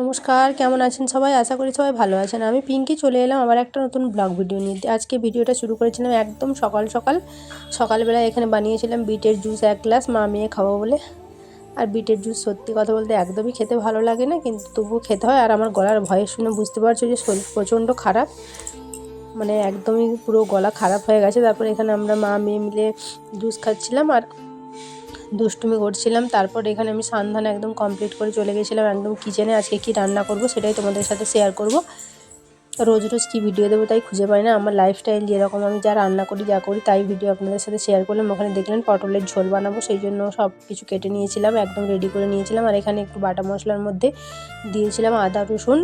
নমস্কার, কেমন আছেন সবাই? আশা করি সবাই ভালো আছেন। আমি পিঙ্কি, চলে এলাম আবার একটা নতুন ব্লগ ভিডিও নিয়ে। আজকে ভিডিওটা শুরু করেছিলাম একদম সকাল সকাল। সকালবেলা এখানে বানিয়েছিলাম বিটের জুস এক গ্লাস, মা মেয়ে খাব বলে। আর বিটের জুস সত্যি কথা বলতে একদমই খেতে ভালো লাগে না, কিন্তু তবুও খেতে হয়। আর আমার গলার ভয়ে শুনে বুঝতে পারছ যে শরীর প্রচণ্ড খারাপ। মানে একদমই পুরো গলা খারাপ হয়ে গেছে। তারপর এখানে আমরা মা মেয়ে মিলে জুস খাচ্ছিলাম। আর দুষ্টুমি করছিলাম। তারপর এখানে আমি সান্ধান একদম কমপ্লিট করে চলে গেছিলাম একদম কিচেনে আজকে কি রান্না করব সেটাই তোমাদের সাথে শেয়ার করব। রোজ রোজ কী ভিডিও দেবো তাই খুঁজে পাই না। আমার লাইফস্টাইল যেরকম আমি যা রান্না করি, যা করি তাই ভিডিও আপনাদের সাথে শেয়ার করলাম। ওখানে দেখলেন পটলের ঝোল বানাবো, সেই জন্য সব কিছু কেটে নিয়েছিলাম, একদম রেডি করে নিয়েছিলাম। আর এখানে একটু বাটা মশলার মধ্যে দিয়েছিলাম আদা রসুন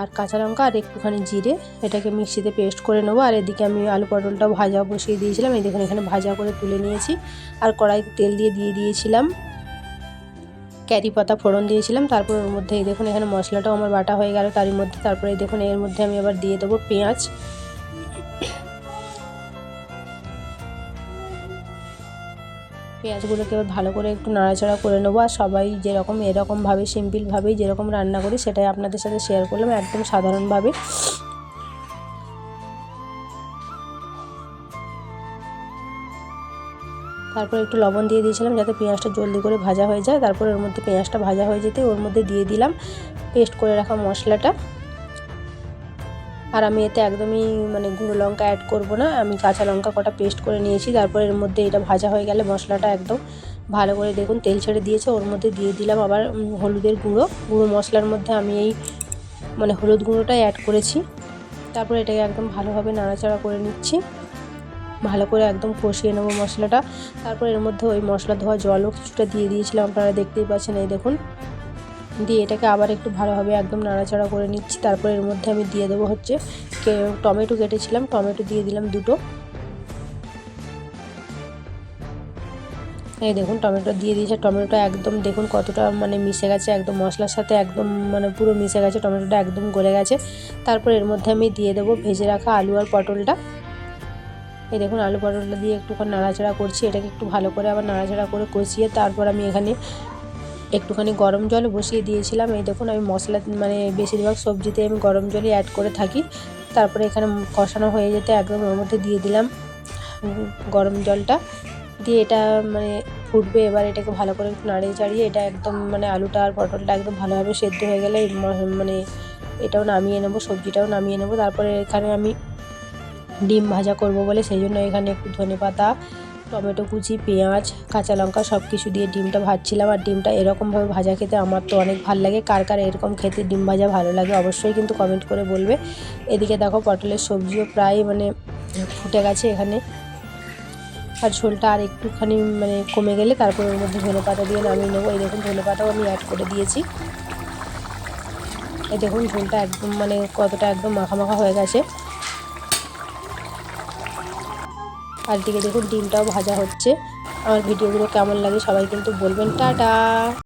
আর কাঁচা লঙ্কা আর একটুখানি জিরে, এটাকে মিক্সিতে পেস্ট করে নেব। আর এদিকে আমি আলু পটলটাও ভাজা বসিয়ে দিয়েছিলাম, এই দেখুন এখানে ভাজা করে তুলে নিয়েছি। আর কড়াইতে তেল দিয়ে দিয়ে দিয়েছিলাম। ক্যারি পাতা ফোড়ন দিয়েছিলাম, তারপর ওর মধ্যে এই দেখুন এখানে মশলাটাও আমার বাটা হয়ে গেল, তারই মধ্যে, তারপরে দেখুন এর মধ্যে আমি আবার দিয়ে দেবো পেঁয়াজ। পেঁয়াজগুলোকে এবার ভালো করে একটু নাড়াচাড়া করে নেব আর সবাই যেরকম এরকমভাবে, সিম্পলভাবেই যেরকম রান্না করি সেটাই আপনাদের সাথে শেয়ার করলাম, একদম সাধারণভাবে। তারপর একটু লবণ দিয়ে দিয়েছিলাম যাতে পেঁয়াজটা জলদি করে ভাজা হয়ে যায়। তারপর ওর মধ্যে পেঁয়াজটা ভাজা হয়ে যেতে ওর মধ্যে দিয়ে দিলাম, পেস্ট করে রাখা মশলাটা। আর আমি এতে একদমই মানে গুঁড়ো লঙ্কা অ্যাড করব না। আমি কাঁচা লঙ্কা কটা পেস্ট করে নিয়েছি, তারপর এর মধ্যে এটা ভাজা হয়ে গেলে মশলাটা একদম ভালো করে দেখুন, তেল ছেড়ে দিয়েছে, ওর মধ্যে দিয়ে দিলাম আবার হলুদের গুঁড়ো। গুঁড়ো মশলার মধ্যে আমি এই মানে হলুদ গুঁড়োটাই অ্যাড করেছি। তারপর এটাকে একদম ভালোভাবে নাড়াচাড়া করে নিচ্ছি। ভালো করে একদম কষিয়ে নেব মশলাটা। তারপর এর মধ্যে ওই মশলা ধোয়া জলও কিছুটা দিয়ে দিয়েছিলাম, আপনারা দেখতেই পাচ্ছেন, এই দেখুন। দিয়ে এটাকে আবার একটু ভালোভাবে একদম নাড়াচাড়া করে নিচ্ছি। তারপর এর মধ্যে আমি দিয়ে দেবো হচ্ছে টমেটো কেটেছিলাম। টমেটো দিয়ে দিলাম দুটো। এই দেখুন, টমেটো দিয়ে দিয়েছে। টমেটোটা একদম দেখুন কতটা মানে মিশে গেছে, একদম মশলার সাথে একদম মানে পুরো মিশে গেছে, টমেটোটা একদম গলে গেছে। তারপর এর মধ্যে আমি দিয়ে দেবো ভেজে রাখা আলু আর পটলটা। এই দেখুন, আলু পটলটা দিয়ে একটুখানি নাড়াচাড়া করছি। এটাকে একটু ভালো করে আবার নাড়াচাড়া করে কষিয়ে তারপর আমি এখানে একটুখানি গরম জল বসিয়ে দিয়েছিলাম। এই দেখুন, আমি মশলা মানে বেশিরভাগ সবজিতে আমি গরম জলই অ্যাড করে থাকি। তারপরে এখানে কষানো হয়ে যেতে একদম ওর মধ্যে দিয়ে দিলাম গরম জলটা। দিয়ে এটা মানে ফুটবে, এবার এটাকে ভালো করে নাড়িয়ে চাড়িয়ে এটা একদম মানে আলুটা আর পটলটা একদম ভালোভাবে সেদ্ধ হয়ে গেলে মানে এটাও নামিয়ে নেব, সবজিটাও নামিয়ে নেব। তারপরে এখানে আমি ডিম ভাজা করব বলে, সেই জন্য এখানে একটু ধনে পাতা টমেটো কুচি, পেঁয়াজ, কাঁচা লঙ্কা সব কিছু দিয়ে ডিমটা ভাজছিলাম আর ডিমটা এরকমভাবে ভাজা খেতে আমার তো অনেক ভালো লাগে। কার কার এরকম খেতে ডিম ভাজা ভালো লাগে অবশ্যই কিন্তু কমেন্ট করে বলবে। এদিকে দেখো পটলের সবজিও প্রায় মানে ফুটে গেছে এখানে। আর ঝোলটা আর একটুখানি মানে কমে গেলে তারপর ওর মধ্যে ধনে পাতা দিয়ে নামিয়ে নেব। এই দেখুন ধনে পাতাও আমি অ্যাড করে দিয়েছি। এই দেখুন ঝোলটা একদম মানে কতটা একদম মাখা মাখা হয়ে গেছে। আর দিকে দেখুন ডিমটাও ভাজা হচ্ছে। আমার ভিডিওগুলো কেমন লাগে সবাই কিন্তু বলবেন। টাটা!